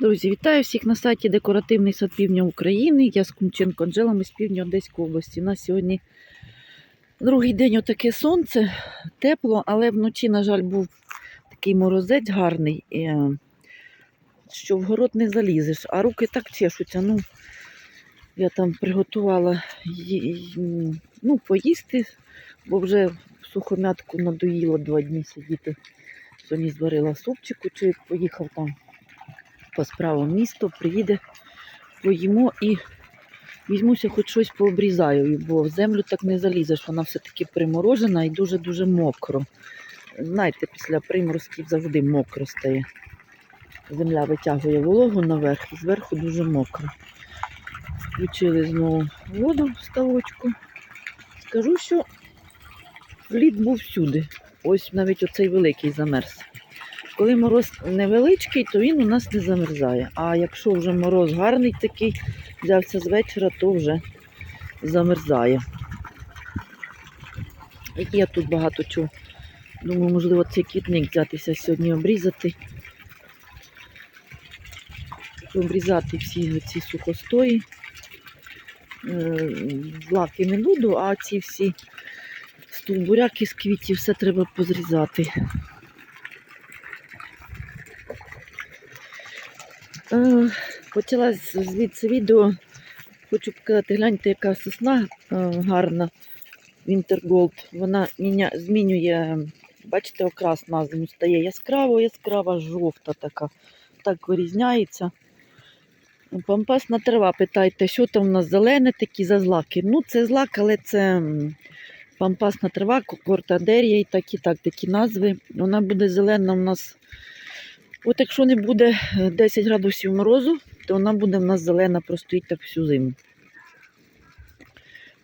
Друзі, вітаю всіх на сайті Декоративний сад півдня України. Я з Кумченко Анжела, ми з півдня Одеської області. У нас сьогодні другий день отаке сонце, тепло, але вночі, на жаль, був такий морозець гарний, е, що в город не залізеш, а руки так чешуться. Ну, я там приготувала ну, поїсти, бо вже сухомятку надоїло два дні сидіти. Сьогодні зварила супчику, чоловік поїхав там по справам місто, приїде, поїмо і візьмуся, хоч щось пообрізаю, бо в землю так не залізеш, вона все-таки приморожена і дуже-дуже мокро. Знаєте, після приморозків завжди мокро стає. Земля витягує вологу наверх і зверху дуже мокро. Включили знову воду в ставочку. Скажу, що лід був всюди. Ось навіть оцей великий замерз. Коли мороз невеличкий, то він у нас не замерзає. А якщо вже мороз гарний такий, взявся з вечора, то вже замерзає. Я тут багато чого. Думаю, можливо, цей квітник взятися сьогодні обрізати. Обрізати всі ці сухостої. Е, Злаки не буду, а ці всі стовбуряки з квітів все треба позрізати. Е, з- звідси відео. Хочу показати, гляньте, яка сосна е, гарна. Вінтерголд. Вона міня, змінює, бачите, окрас на зиму стає яскраво, яскрава, жовта така. Так вирізняється. Пампасна трава, питайте, що там у нас зелене, такі за злаки. Ну, це злак, але це пампасна трава, кортадерія і так і так, такі назви. Вона буде зелена у нас От якщо не буде е, 10 градусів морозу, то вона буде в нас зелена, простоїть так всю зиму.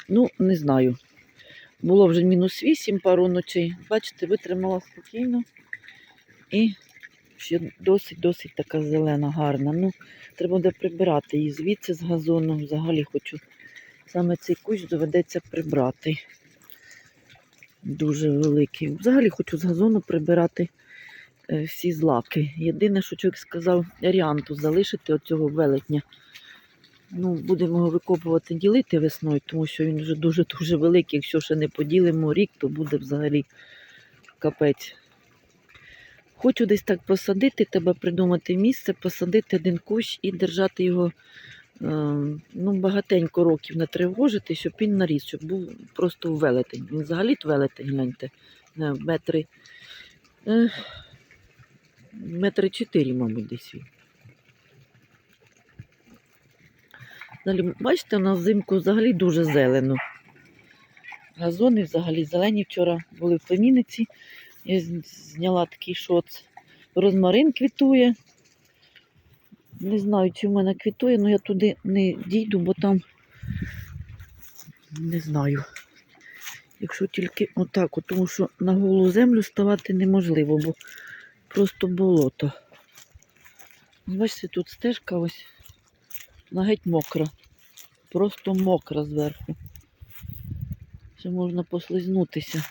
Ну, не знаю. Було вже мінус 8 пару ночей. Бачите, витримала спокійно. І ще досить-досить така зелена, гарна. Ну, треба буде прибирати її звідси з газону. Взагалі хочу саме цей кущ доведеться прибрати. Дуже великий. Взагалі хочу з газону прибирати е, всі злаки. Єдине, що чоловік сказав, ріанту залишити оцього велетня. Ну, будемо його викопувати, ділити весною, тому що він вже дуже-дуже великий. Якщо ще не поділимо рік, то буде взагалі капець. Хочу десь так посадити, тебе придумати місце, посадити один кущ і держати його е, ну, багатенько років не тривожити, щоб він наріс, щоб був просто велетень. Він взагалі велетень, гляньте, е, метри. Метри чотири, мабуть, десь. Далі, бачите, у нас взимку взагалі дуже зелено. Газони взагалі зелені. Вчора були в Племінниці. Я зняла такий шоц. Розмарин квітує. Не знаю, чи в мене квітує, але я туди не дійду, бо там не знаю. Якщо тільки отак, тому що на голу землю ставати неможливо, бо просто болото. Бачите, тут стежка ось вона геть мокра. Просто мокра зверху. Ще можна послизнутися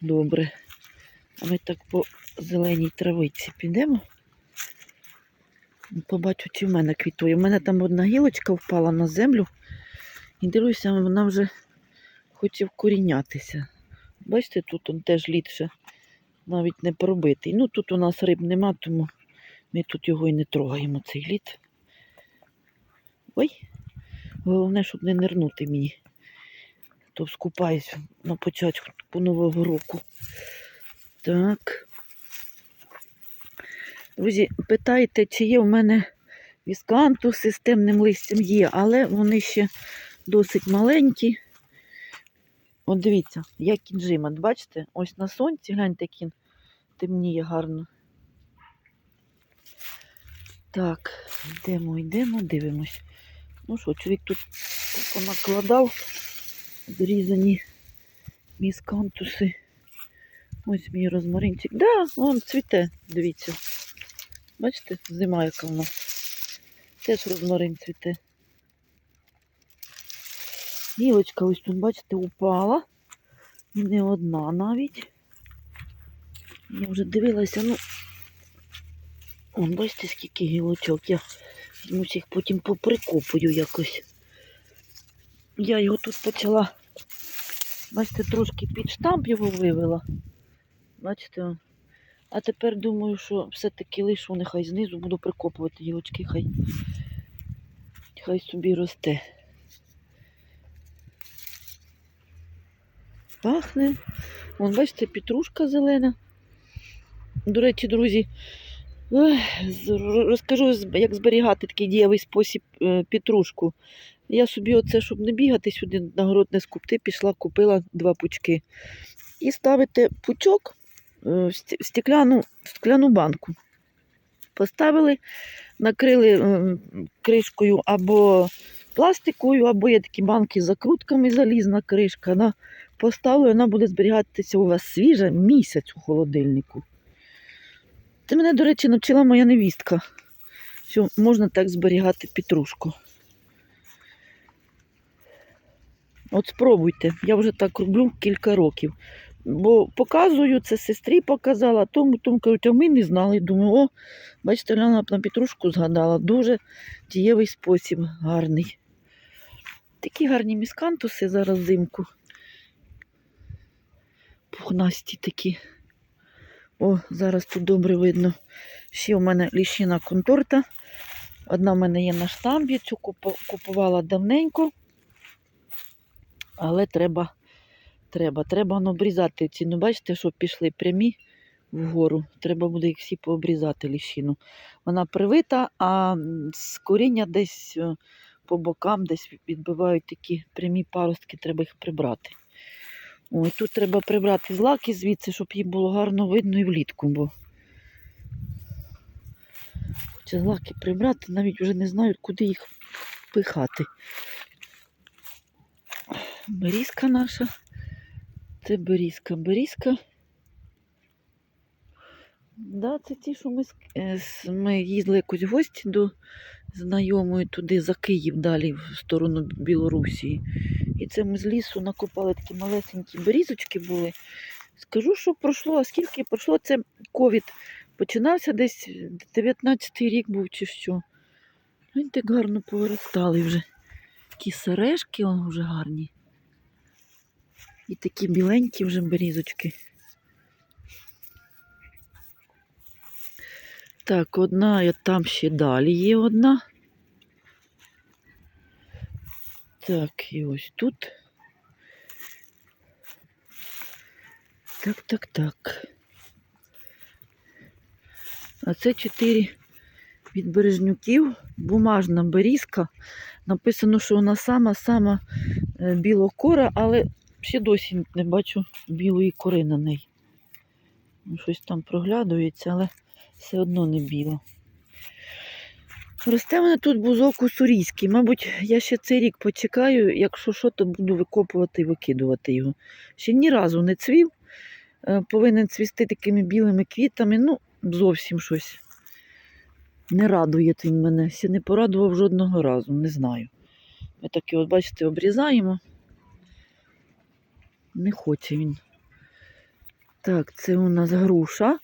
добре. А ми так по зеленій травиці підемо. Побачу, чи в мене квітує. У мене там одна гілочка впала на землю. І дивлюся, вона вже хоче вкорінятися. Бачите, тут он теж лід ще навіть не пробитий. Ну тут у нас риб нема, тому ми тут його і не трогаємо, цей лід. Ой, головне, щоб не нирнути мені. То скупаюсь на початку нового року. Так. Друзі, питаєте, чи є в мене віскантус з системним листям є, але вони ще досить маленькі. От дивіться, як кінжимат, бачите? Ось на сонці, гляньте, як він темніє гарно. Так, йдемо, йдемо, дивимось. Ну що, чоловік тут понакладав зрізані міскантуси. Ось мій розмаринчик. Да, вон цвіте, дивіться. Бачите, зима яка в нас. Теж розмарин цвіте. Гілочка ось тут, бачите, упала. Не одна навіть. Я вже дивилася, ну, Вон, бачите, скільки гілочок. Я їх потім поприкопую якось. Я його тут почала, бачите, трошки під штамп його вивела. Бачите? А тепер думаю, що все-таки лишу нехай знизу буду прикопувати гілочки, хай, хай собі росте. Пахне. Вон, бачите, петрушка зелена. До речі, друзі, розкажу, як зберігати такий дієвий спосіб е, петрушку. Я собі оце, щоб не бігати сюди на город не скупти, пішла, купила два пучки. І ставите пучок е, в сті- в стекляну, банку. Поставили, накрили кришкою або пластикою, або є такі банки з закрутками, залізна кришка. Вона поставили, вона буде зберігатися у вас свіжа місяць у холодильнику. Це мене, до речі, навчила моя невістка, що можна так зберігати петрушку. От спробуйте, я вже так роблю кілька років. Бо показую, це сестрі показала, тому, тому кажуть, а ми не знали. Думаю, о, бачите, Ляна на петрушку згадала. Дуже дієвий спосіб, гарний. Такі гарні міскантуси зараз взимку. Пухнасті такі. О, зараз тут добре видно. Ще у мене ліщина конторта. Одна в мене є на штамбі, цю купувала давненько. Але треба, треба, треба обрізати ці. Ну, бачите, що пішли прямі вгору. Треба буде їх всі пообрізати ліщину. Вона привита, а з коріння десь е, по бокам десь відбивають такі прямі паростки, треба їх прибрати. Ой, тут треба прибрати злаки звідси, щоб їй було гарно видно і влітку, бо хоча злаки прибрати, навіть вже не знаю, куди їх пихати. Берізка наша. Це берізка. Берізка. Да, це ті, що ми, е, ми їздили якось в гості до знайомої туди за Київ далі в сторону Білорусі. І це ми з лісу накопали такі малесенькі берізочки були. Скажу, що пройшло, а скільки пройшло, це ковід. Починався десь 19-й рік був чи що. Вони так гарно повиростали вже. Такі сережки вже гарні. І такі біленькі вже берізочки. Так, одна, там ще далі є одна. Так, і ось тут. Так, так, так. А це чотири від бережнюків. Бумажна берізка. Написано, що вона сама-сама е, білокора, але ще досі не бачу білої кори на неї. Ну, Щось там проглядується, але все одно не біло. Росте мене тут бузок уссурійський. Мабуть, я ще цей рік почекаю, якщо що, то буду викопувати і викидувати його. Ще ні разу не цвів. Е, Повинен цвісти такими білими квітами. Ну, зовсім щось. Не радує він мене. Ще не порадував жодного разу, не знаю. Ми таки, от бачите, обрізаємо. Не хоче він. Так, це у нас груша.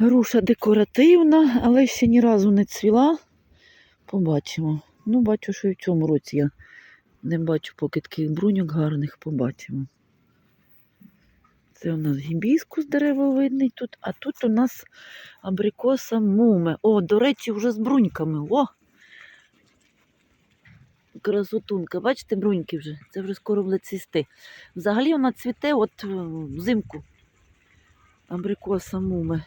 Груша декоративна, але ще ні разу не цвіла. Побачимо. Ну, бачу, що і в цьому році я не бачу поки таких бруньок гарних, побачимо. Це у нас гібіскус деревовидний тут, а тут у нас абрикоса муме. О, до речі, вже з бруньками. О! Красотунка. Бачите, бруньки вже. Це вже скоро буде цвісти. Взагалі вона цвіте от взимку. Абрикоса муме.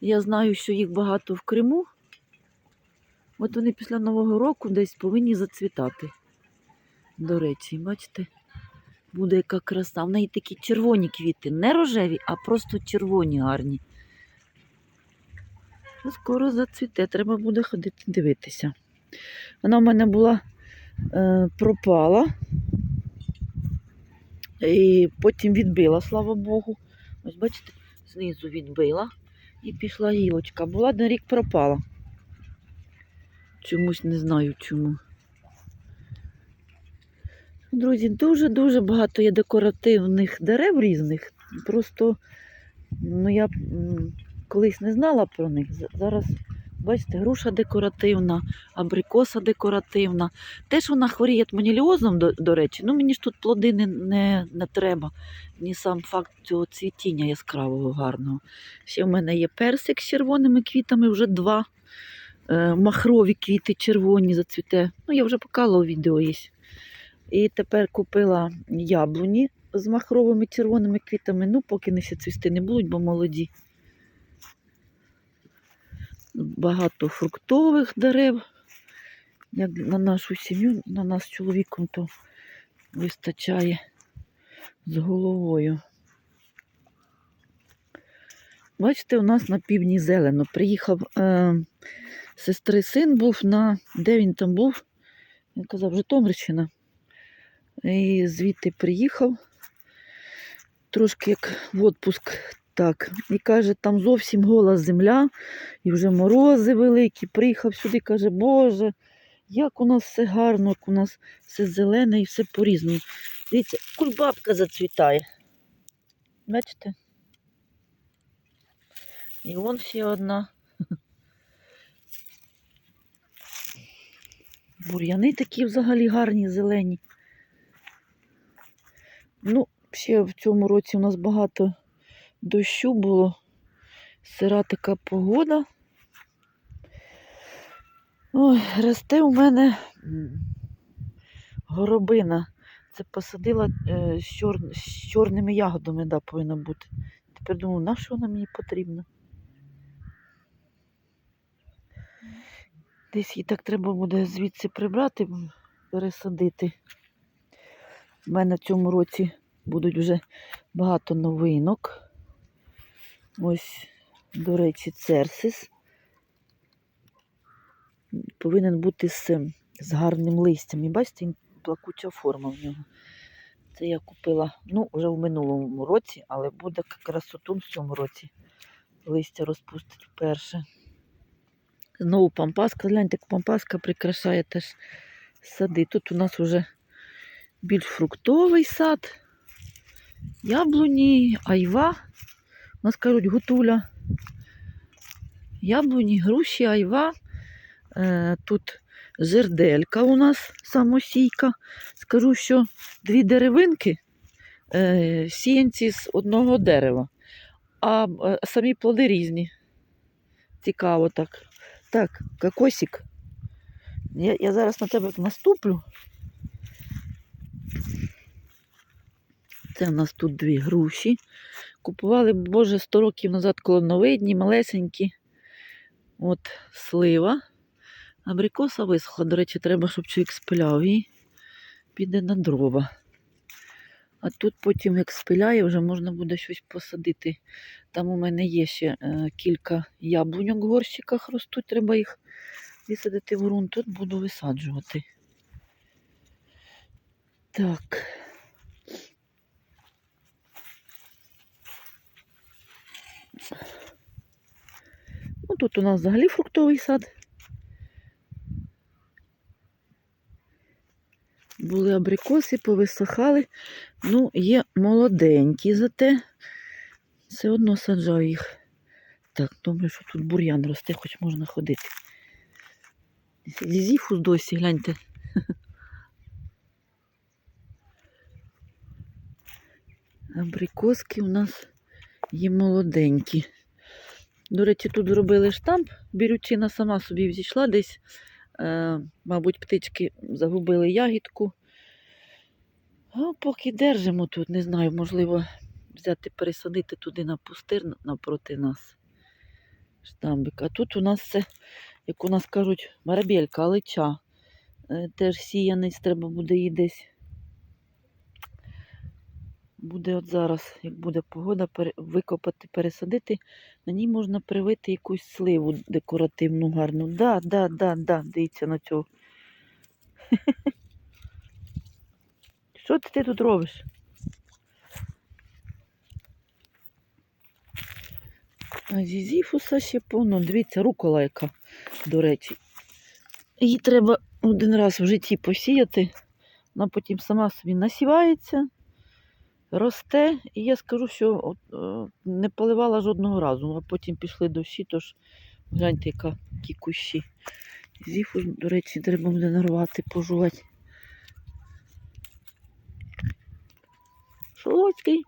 Я знаю, що їх багато в Криму. От вони після Нового року десь повинні зацвітати. До речі, бачите, буде яка краса. В неї такі червоні квіти, не рожеві, а просто червоні гарні. Скоро зацвіте, треба буде ходити дивитися. Вона в мене була е, пропала. І потім відбила, слава Богу. Ось бачите, знизу відбила і пішла гілочка. Була на рік пропала. Чомусь не знаю чому. Друзі, дуже-дуже багато є декоративних дерев різних. Просто ну, я колись не знала про них. Зараз, бачите, груша декоративна, абрикоса декоративна. Теж вона хворіє тмоніліозом, до, до речі. Ну мені ж тут плоди не, не, не треба. Мені сам факт цього цвітіння яскравого гарного. Ще в мене є персик з червоними квітами, вже два. Е, махрові квіти червоні зацвіте. Ну, я вже показувала відео є. І тепер купила яблуні з махровими червоними квітами. Ну, поки не всі цвісти не будуть, бо молоді. Багато фруктових дерев. Як на нашу сім'ю, на нас з чоловіком, то вистачає з головою. Бачите, у нас на півдні зелено. Приїхав е, сестри син був на. Де він там був? Він казав, Житомирщина. І звідти приїхав. Трошки як в отпуск, так. І каже, там зовсім гола земля, і вже морози великі. Приїхав сюди, каже, Боже, як у нас все гарно, як у нас все зелене і все по-різному. Дивіться, кульбабка зацвітає. Бачите? І вон ще одна. Бур'яни такі взагалі гарні, зелені. Ну, ще в цьому році у нас багато дощу було. Сира така погода. Ой, росте у мене горобина. Це посадила е, з, чор... з чорними ягодами, да, повинна бути. Тепер думаю, на що вона мені потрібна? Десь її так треба буде звідси прибрати, пересадити. У мене в цьому році будуть вже багато новинок. Ось, до речі, церсис. Повинен бути з, з гарним листям. І бачите, плакуча форма в нього. Це я купила ну, вже в минулому році, але буде красотун в цьому році. Листя розпустить вперше. Знову пампаска. Гляньте, як пампаска прикрашає теж сади. Тут у нас вже більш фруктовий сад, яблуні, айва. Нас кажуть гутуля. Яблуні, груші, айва. Е, тут жерделька у нас самосійка. Скажу, що дві деревинки е, сіянці з одного дерева, а е, самі плоди різні. Цікаво так. Так, кокосик. Я, я зараз на тебе наступлю. Це в нас тут дві груші. Купували, боже, 100 років назад колоновидні, малесенькі. От слива. Абрикоса висохла, до речі, треба, щоб чоловік спиляв її. Піде на дрова. А тут потім, як спиляє, вже можна буде щось посадити. Там у мене є ще е, кілька яблуньок в горщиках ростуть, треба їх висадити в ґрунт. Тут буду висаджувати. Так. Ну, тут у нас взагалі фруктовий сад. Були абрикоси, повисохали. Ну, є молоденькі зате. Все одно саджаю їх. Так, добре, що тут бур'ян росте, хоч можна ходити. Зізіфус досі, гляньте. Абрикоски у нас є молоденькі. До речі, тут зробили штамп, бірючина сама собі взійшла десь. Е, мабуть, птички загубили ягідку. А поки держимо тут, не знаю, можливо, взяти, пересадити туди на пустир навпроти нас. Штамбик. А тут у нас це, як у нас кажуть, марабелька, алича. Е, теж сіянець, треба буде її десь. Буде от зараз, як буде погода, викопати, пересадити. На ній можна привити якусь сливу декоративну гарну. Да, да, да, да, дивіться на цього. Що ти, тут робиш? А зізіфуса ще повно. Дивіться, рукола яка, до речі. Її треба один раз в житті посіяти, вона потім сама собі насівається, росте, і я скажу, що е, не поливала жодного разу, а потім пішли дощі, тож гляньте, яка, які кущі. Зіфу, до речі, треба буде нарвати, пожувати. Солодкий.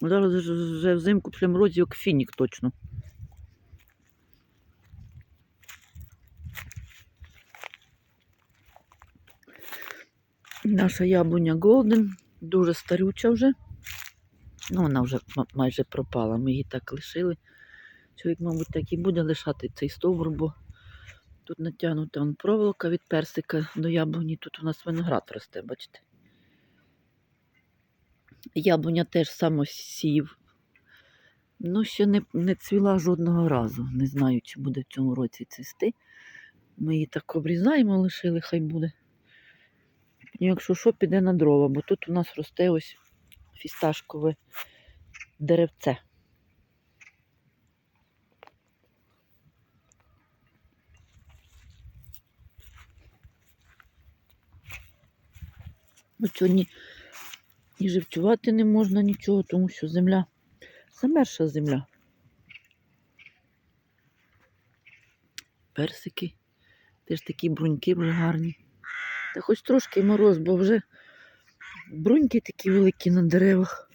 Зараз вже- взимку після морозів, як фінік точно. Наша яблуня Голден дуже старюча вже. Ну, вона вже майже пропала. Ми її так лишили. Чоловік, мабуть, так і буде лишати цей стовбур, бо тут натягнута он проволока від персика до яблуні. Тут у нас виноград росте, бачите. Яблуня теж самосів. Ну, ще не, не цвіла жодного разу. Не знаю, чи буде в цьому році цвісти. Ми її так обрізаємо, лишили, хай буде. Якщо що, піде на дрова, бо тут у нас росте ось фісташкове деревце. От сьогодні і живцювати не можна нічого, тому що земля замерша земля. Персики. Теж такі бруньки вже гарні. Та хоч трошки мороз, бо вже бруньки такі великі на деревах.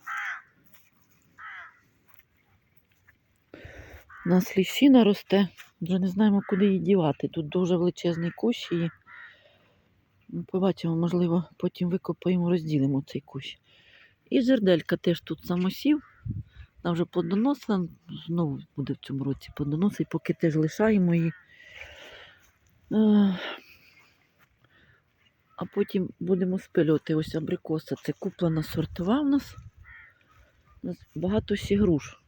У нас ліщина росте, вже не знаємо, куди її дівати. Тут дуже величезний кущ її. Ну, Побачимо, можливо, потім викопаємо, розділимо цей кущ. І жерделька теж тут самосів. Вона вже плодоносила, знову буде в цьому році плодоносить, поки теж лишаємо її. А потім будемо спилювати ось абрикоса. Це куплена сортова в нас. У нас багато ще груш.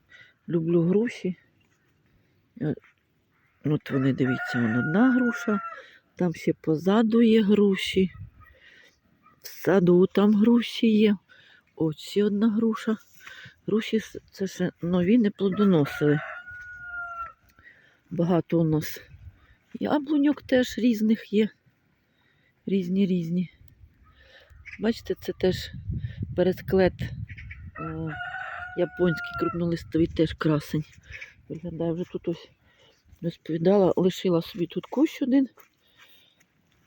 Люблю груші. Е, От вони, дивіться, вон одна груша. Там ще позаду є груші. В саду там груші є. Ось ще одна груша. Груші це ще нові не плодоносили. Багато у нас яблуньок теж різних є. Різні різні. Бачите, це теж пересклет о, японський крупнолистовий теж красень. Виглядає вже тут ось розповідала, лишила собі тут кущ один.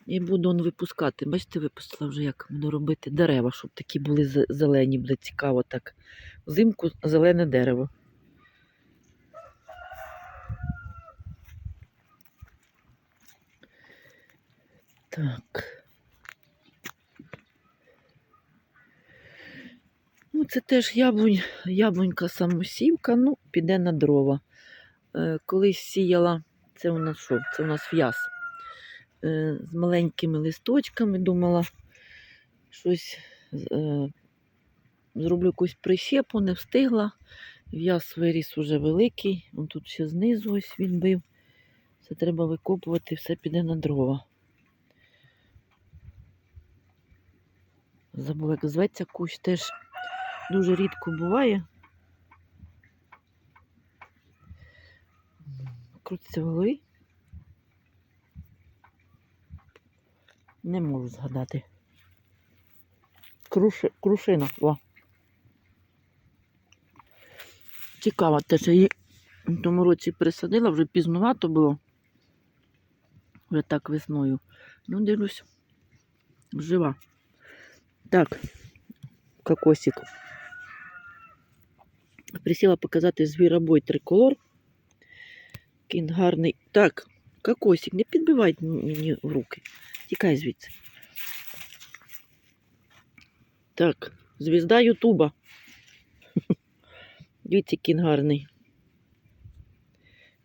І буду он випускати. Бачите, випустила вже, як буду робити дерева, щоб такі були зелені, буде цікаво так. Взимку зелене дерево. Так. Ну, це теж яблунь, яблунька самосівка, ну, піде на дрова. Е, колись сіяла, це у нас що? Це у нас в'яз. Е, з маленькими листочками, думала, щось е, зроблю якусь прищепу, не встигла. В'яз виріс уже великий, он тут ще знизу ось відбив. Це треба викопувати, все піде на дрова. Забула, як зветься кущ, теж дуже рідко буває. Крутиться в. Не можу згадати. Круши, крушина. О. Цікаво, те, що її в тому році присадила, вже пізнувато було. Вже так весною. Ну, дивлюсь, жива. Так, кокосик. Присіла показати звіробой триколор. Кін гарний. Так, кокосик, не підбивай мені руки. Тікай звідси. Так, звізда Ютуба. Дивіться, кін гарний.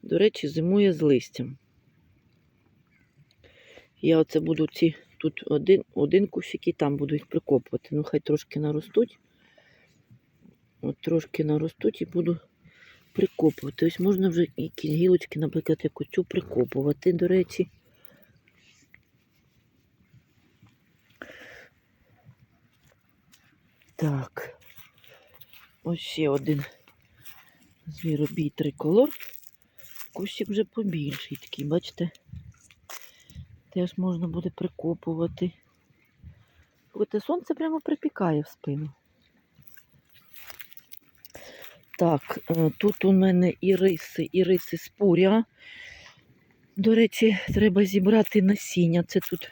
До речі, зимує з листям. Я оце буду ці тут один, один кущик і там буду їх прикопувати. Ну, хай трошки наростуть. От трошки наростуть і буду прикопувати. Ось можна вже якісь гілочки, наприклад, як оцю прикопувати, до речі. Так. Ось ще один звіробій триколор. Кущик вже побільший такий, бачите? Теж можна буде прикопувати. Слухайте, сонце прямо припікає в спину. Так, е, тут у мене і риси, і риси з. До речі, треба зібрати насіння. Це тут.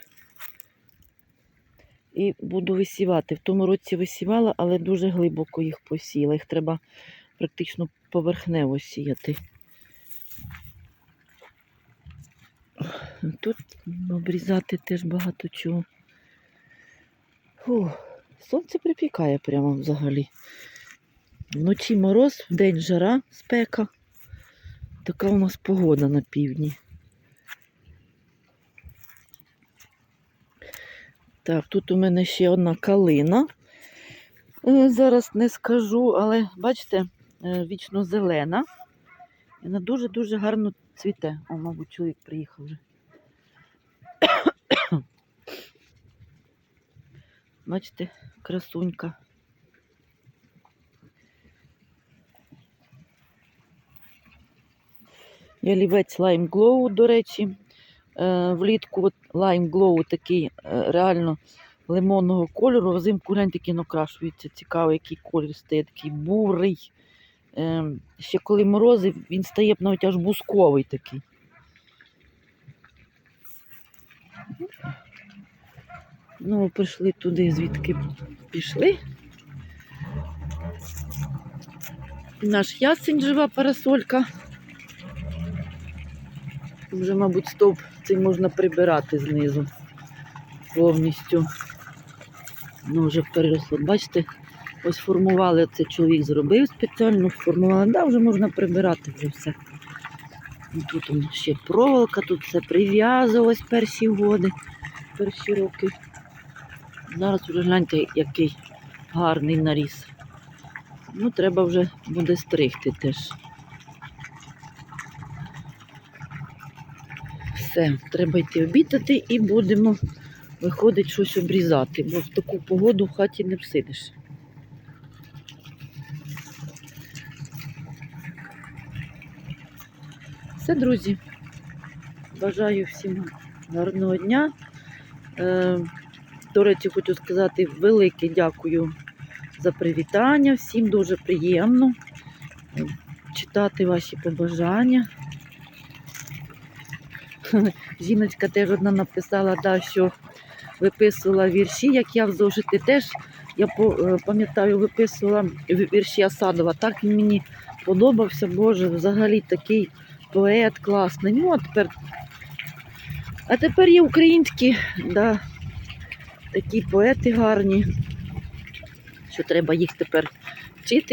І буду висівати. В тому році висівала, але дуже глибоко їх посіяла. Їх треба практично поверхнево сіяти. Тут обрізати теж багато чого. Фу, сонце припікає прямо взагалі. Вночі мороз, вдень жара, спека. Така у нас погода на півдні. Так, тут у мене ще одна калина. Е, Зараз не скажу, але бачите, е, вічно зелена. Вона дуже-дуже гарно цвіте. О, мабуть, чоловік приїхав вже. Бачите, красунька. Ялівець Lime Glow, до речі. Е, влітку от Lime Glow такий е, реально лимонного кольору. Взимку гляньте, який він окрашується. Цікаво, який колір стає, такий бурий. Е, ще коли морози, він стає навіть аж бусковий такий. Ну, прийшли туди, звідки пішли. Наш ясень жива парасолька. Вже, мабуть, стовп цей можна прибирати знизу повністю. Ну, вже переросло. Бачите, ось формували, це чоловік зробив спеціально, формували, да, вже можна прибирати вже все. Тут ще проволока, тут все прив'язувалось перші годи, перші роки. Зараз вже гляньте, який гарний наріс. Ну, треба вже буде стригти теж. Все, треба йти обідати і будемо виходить щось обрізати, бо в таку погоду в хаті не всидиш. Все, друзі. Бажаю всім гарного дня. Е, до речі, хочу сказати велике дякую за привітання. Всім дуже приємно е, читати ваші побажання. Жіночка теж одна написала, да, що виписувала вірші, як я в зошити теж. Я е, пам'ятаю, виписувала вірші Асадова. Так він мені подобався, Боже, взагалі такий поет класний. Ну, а тепер, а тепер є українські, да, такі поети гарні, що треба їх тепер вчити.